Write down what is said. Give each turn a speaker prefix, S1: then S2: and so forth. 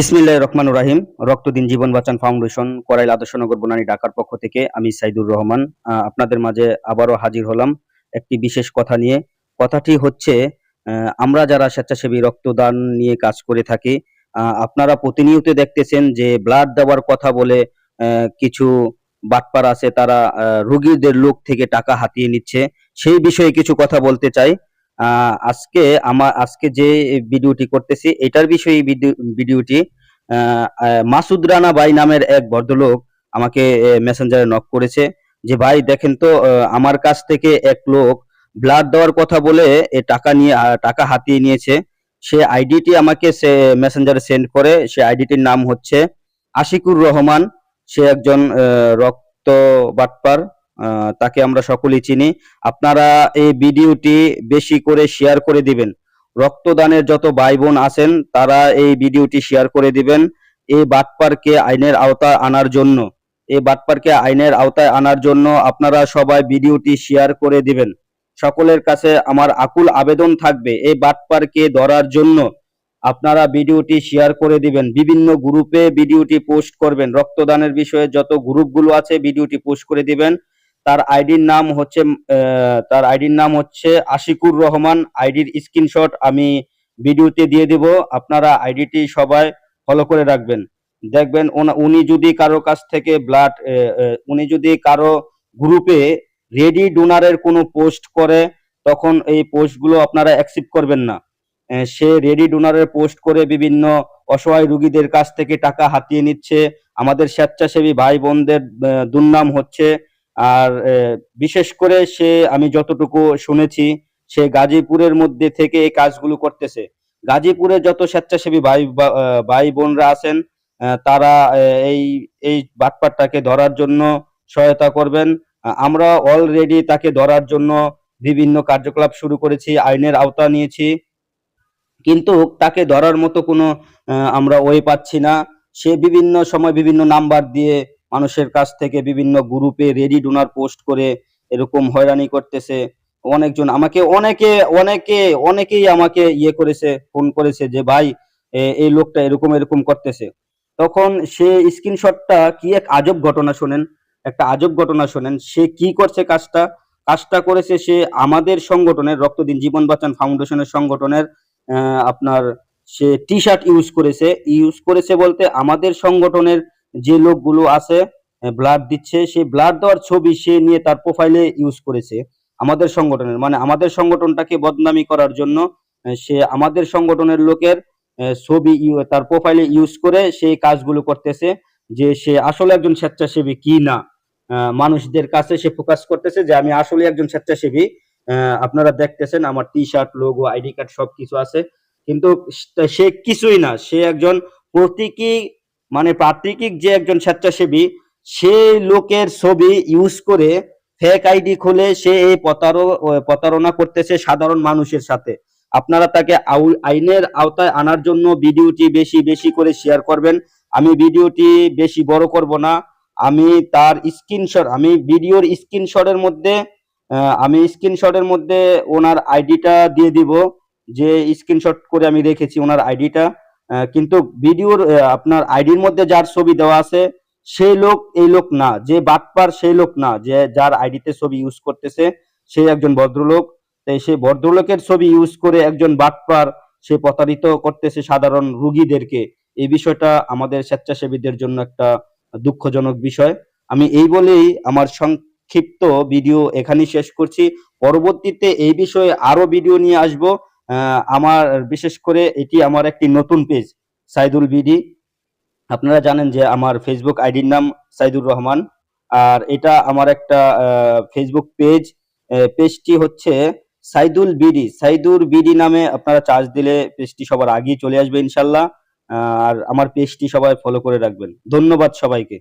S1: বিসমিল্লাহ রহমান রাহিম। রক্তদিন জীবন বাঁচান ফাউন্ডেশন, করাইল আদর্শনগর, বনানী, ঢাকার পক্ষ থেকে আমি সাইদুর রহমান। আপনাদের মাঝে আবারও হাজির হলাম একটি বিশেষ কথা নিয়ে। কথাটি হচ্ছে আমরা যারা স্বেচ্ছাসেবী, রক্তদান নিয়ে কাজ করে থাকি আপনারা প্রতিনিয়ত দেখতেছেন যে ব্লাড দেওয়ার কথা বলে কিছু বাটপার আছে, তারা রুগীদের লোক থেকে টাকা হাতিয়ে নিচ্ছে। সেই বিষয়ে কিছু কথা বলতে চাই। আজকে আমার আজকে যে ভিডিওটি করতেছি, এটার বিষয়ে ভিডিওটি মাসুদ রানা ভাই নামের এক ভদ্রলোক আমাকে মেসেঞ্জারে নক করেছে যে, ভাই, দেখেন তো আমার কাছ থেকে এক লোক ব্লাড দেওয়ার কথা বলে এ টাকা নিয়ে টাকা হাতিয়ে নিয়েছে। সে আইডিটি আমাকে সে মেসেঞ্জারে সেন্ড করে, সে আইডিটির নাম হচ্ছে আশিকুর রহমান। সে একজন রক্ত বাটপার। তাকে আমরা সকলেই চিনি। আপনারা এই ভিডিওটি বেশি করে শেয়ার করে দিবেন। রক্তদানের যত ভাই বোন আছেন, তারা এই ভিডিওটি শেয়ার করে দিবেন এই বাটপারকে আইনের আওতায় আনার জন্য। এই বাটপারকে আইনের আওতায় আনার জন্য আপনারা সবাই ভিডিওটি শেয়ার করে দিবেন। সকলের কাছে আমার আকুল আবেদন থাকবে এই বাটপারকে ধরার জন্য। আপনারা ভিডিওটি শেয়ার করে দিবেন। বিভিন্ন গ্রুপে ভিডিওটি পোস্ট করবেন। রক্তদানের বিষয়ে যত গ্রুপগুলো আছে, ভিডিওটি পোস্ট করে দিবেন। তার আইডির নাম হচ্ছে তার আইডির নাম হচ্ছে আশিকুর রহমান। আইডির স্ক্রিনশট আমি ভিডিওতে দিয়ে দেব। আপনারা আইডিটি সবাই ফলো করে রাখবেন। দেখবেন উনি যদি কারও কাছ থেকে ব্লাড উনি যদি কারও গ্রুপে রেডি ডোনারের কোনো পোস্ট করে, তখন এই পোস্টগুলো আপনারা অ্যাকসেপ্ট করবেন না। সে রেডি ডোনারের পোস্ট করে বিভিন্ন অসহায় রুগীদের কাছ থেকে টাকা হাতিয়ে নিচ্ছে। আমাদের স্বেচ্ছাসেবী ভাই বোনদের দুর্নাম হচ্ছে। আর বিশেষ করে সে, আমি যতটুকু শুনেছি, সে গাজীপুরের মধ্যে থেকে এই কাজগুলো করতেছে। গাজীপুরে যত স্বেচ্ছাসেবী ভাই ভাই বোনরা আছেন তারা এই এই বাটপারটাকে ধরার জন্য সহায়তা করবেন। আমরা অলরেডি তাকে ধরার জন্য বিভিন্ন কার্যকলাপ শুরু করেছি, আইনের আওতা নিয়েছি। কিন্তু তাকে ধরার মতো কোনো আমরা ওয়ে পাচ্ছি না। সে বিভিন্ন সময় বিভিন্ন নাম্বার দিয়ে মানুষের কাছ থেকে বিভিন্ন গ্রুপে রেডি ডোনার পোস্ট করে এরকম হয়রানি করতেছে। অনেকজন আমাকে অনেকে অনেকে, অনেকেই আমাকে ইয়ে করেছে ফোন করেছে যে, ভাই এই লোকটা এরকম এরকম করতেছে। তখন সে স্ক্রিনশটটা কি এক আজব ঘটনা শোনেন? একটা আজব ঘটনা শোনেন, সে কি করছে কাজটা? কাজটা করেছে সে আমাদের সংগঠনের রক্তদিন জীবন বাঁচান ফাউন্ডেশনের সংগঠনের আপনার সে টি শার্ট ইউজ করেছে। ইউজ করেছে বলতে আমাদের সংগঠনের যে লোকগুলো আছে ব্লাড দিচ্ছে, সেই ব্লাড দেওয়ার ছবি সে নিয়ে তার প্রোফাইলে ইউজ করেছে আমাদের সংগঠনের। মানে আমাদের সংগঠনটাকে বদনামি করার জন্য সে আমাদের সংগঠনের লোকের ছবি তার প্রোফাইলে ইউজ করে সেই কাজগুলো করতেছে যে সে আসলে একজন স্বেচ্ছাসেবী কি না। মানুষদের কাছে সে ফোকাস করতেছে যে আমি আসলে একজন স্বেচ্ছাসেবী। আপনারা দেখতেছেন আমার T shirt logo ID card সবকিছু আছে। কিন্তু সে কিছুই না, সে একজন প্রতীকী মানে প্রাকৃতিক যে একজন স্বেচ্ছাসেবী, সে লোকের ছবি ইউজ করে ফেক আইডি খুলে সে এই প্রতারো- প্রতারণা করতেছে সাধারণ মানুষের সাথে। আপনারা তাকে আইনের আওতায় আনার জন্য ভিডিওটি বেশি বেশি করে শেয়ার করবেন। আমি ভিডিওটি বেশি বড় করব না। আমি তার স্ক্রিনশট আমি ভিডিওর স্ক্রিনশটের মধ্যে আমি স্ক্রিনশটের মধ্যে ওনার আইডিটা দিয়ে দিব। যে স্ক্রিনশট করে আমি রেখেছি ওনার আইডিটা কিন্তু ভিডিওর আপনার আইডির মধ্যে যার ছবি দেওয়া আছে সেই লোক এই লোক না, যে বাটপার সেই লোক না, যে যার আইডিতে ছবি ইউজ করতেছে, সে একজন ভদ্রলোক। তাই সেই ভদ্রলোকের ছবি ইউজ করে একজন বাটপার, সে প্রতারিত করতেছে সাধারণ রুগীদেরকে। এই বিষয়টা আমাদের স্বেচ্ছাসেবীদের জন্য একটা দুঃখজনক বিষয়। আমি এই বলেই আমার সংক্ষিপ্ত ভিডিও এখানেই শেষ করছি। পরবর্তীতে এই বিষয়ে আরও ভিডিও নিয়ে আসব। আমার, বিশেষ করে এটি আমার একটি নতুন পেজ সাইদুল বিডি। আপনারা জানেন যে আমার ফেসবুক আইডির নাম সাইদুর রহমান। আর এটা আমার একটা ফেসবুক পেজ পেজটি হচ্ছে সাইদুল বিডি। সাইদুর বিডি নামে আপনারা চার্জ দিলে পেজটি সবার আগেই চলে আসবে ইনশাল্লাহ। আর আমার পেজটি সবাই ফলো করে রাখবেন। ধন্যবাদ সবাইকে।